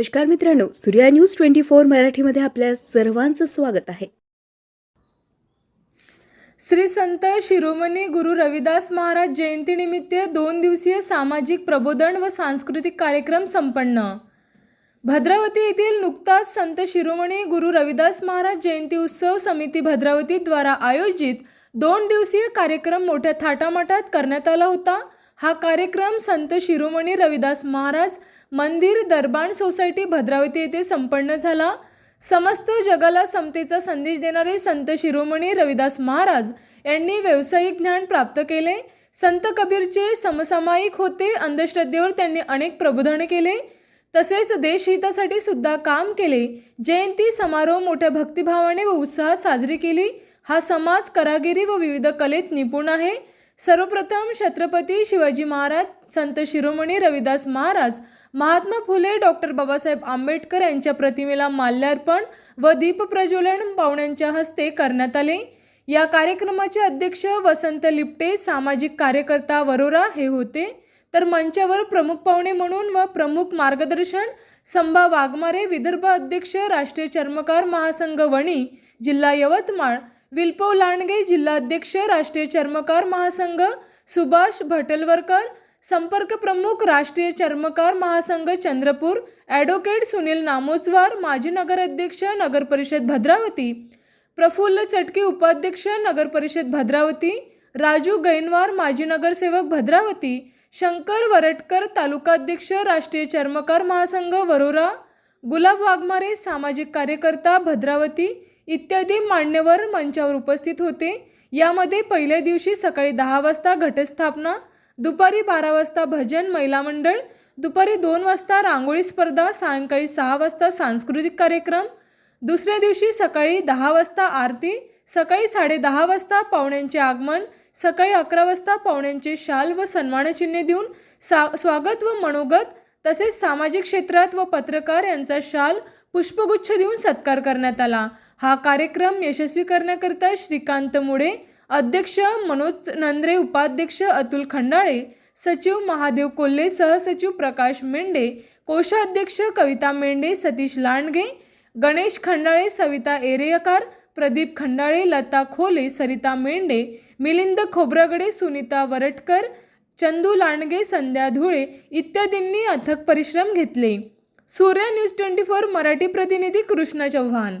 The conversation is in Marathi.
नमस्कार मित्रांनो सूर्या न्यूज ट्वेंटी फोर मराठीमध्ये आपल्या सर्वांचं स्वागत आहे. श्री संत शिरोमणी गुरु रविदास महाराज जयंतीनिमित्त दोन दिवसीय सामाजिक प्रबोधन व सांस्कृतिक कार्यक्रम संपन्न. भद्रावती येथील नुकताच संत शिरोमणी गुरु रविदास महाराज जयंती उत्सव समिती भद्रावतीद्वारा आयोजित दोन दिवसीय कार्यक्रम मोठ्या थाटामाटात करण्यात आला होता. हा कार्यक्रम संत शिरोमणी रविदास महाराज मंदिर दरबाण सोसायटी भद्रावती येथे संपन्न झाला. समस्त जगाला समतेचा संदेश देणारे संत शिरोमणी रविदास महाराज यांनी व्यावसायिक ज्ञान प्राप्त केले. संत कबीरचे समसामायिक होते अंधश्रद्धेवर त्यांनी अनेक प्रबोधन केले. तसेच देशहितासाठी सुद्धा काम केले. जयंती समारोह मोठ्या भक्तिभावाने व उत्साहात साजरी केली. हा समाज करागिरी व विविध कलेत निपुण आहे. सर्वप्रथम छत्रपती शिवाजी महाराज संत शिरोमणी रविदास महाराज महात्मा फुले डॉक्टर बाबासाहेब आंबेडकर यांच्या प्रतिमेला माल्यार्पण व दीपप्रज्वलन पाहुण्यांच्या हस्ते करण्यात आले. या कार्यक्रमाचे अध्यक्ष वसंत लिपटे सामाजिक कार्यकर्ता वरोरा हे होते. तर मंचावर प्रमुख पाहुणे म्हणून व प्रमुख मार्गदर्शन संभा वाघमारे विदर्भ अध्यक्ष राष्ट्रीय चर्मकार महासंघ वणी जिल्हा यवतमाळ विल्पव लांडगे जिल्हाध्यक्ष राष्ट्रीय चर्मकार महासंघ सुभाष भटलवरकर संपर्क प्रमुख राष्ट्रीय चर्मकार महासंघ चंद्रपूर ॲडव्होकेट सुनील नामोजवार माजी नगराध्यक्ष नगर परिषद भद्रावती प्रफुल्ल चटके उपाध्यक्ष नगर परिषद भद्रावती राजू गैनवार माजी नगरसेवक भद्रावती शंकर वरटकर तालुकाध्यक्ष राष्ट्रीय चर्मकार महासंघ वरोरा गुलाब वाघमारे सामाजिक कार्यकर्ता भद्रावती इत्यादी मान्यवर मंचावर उपस्थित होते. यामध्ये पहिल्या दिवशी सकाळी दहा वाजता घटस्थापना दुपारी बारा वाजता भजन महिला मंडळ दुपारी दोन वाजता रांगोळी स्पर्धा सायंकाळी सहा वाजता सांस्कृतिक कार्यक्रम दुसऱ्या दिवशी सकाळी दहा वाजता आरती सकाळी साडेदहा वाजता पाहुण्यांचे आगमन सकाळी अकरा वाजता पाहुण्यांचे शाल व सन्मानचिन्हे देऊन सा स्वागत व मनोगत तसेच सामाजिक क्षेत्रात व पत्रकार यांचा शाल पुष्पगुच्छ देऊन सत्कार करण्यात आला. हा कार्यक्रम यशस्वी करण्याकरिता श्रीकांत मुळे अध्यक्ष मनोज नंद्रे उपाध्यक्ष अतुल खंडाळे सचिव महादेव कोल्हे सहसचिव प्रकाश मेंढे कोषाध्यक्ष कविता मेंढे सतीश लांडगे गणेश खंडाळे सविता एरेयकार प्रदीप खंडाळे लता खोले सरिता मेंढे मिलिंद खोब्रगडे सुनीता वरटकर चंदू लांडगे संध्या धुळे इत्यादींनी अथक परिश्रम घेतले. सूर्य न्यूज ट्वेंटी फोर मराठी प्रतिनिधी कृष्णा चव्हाण.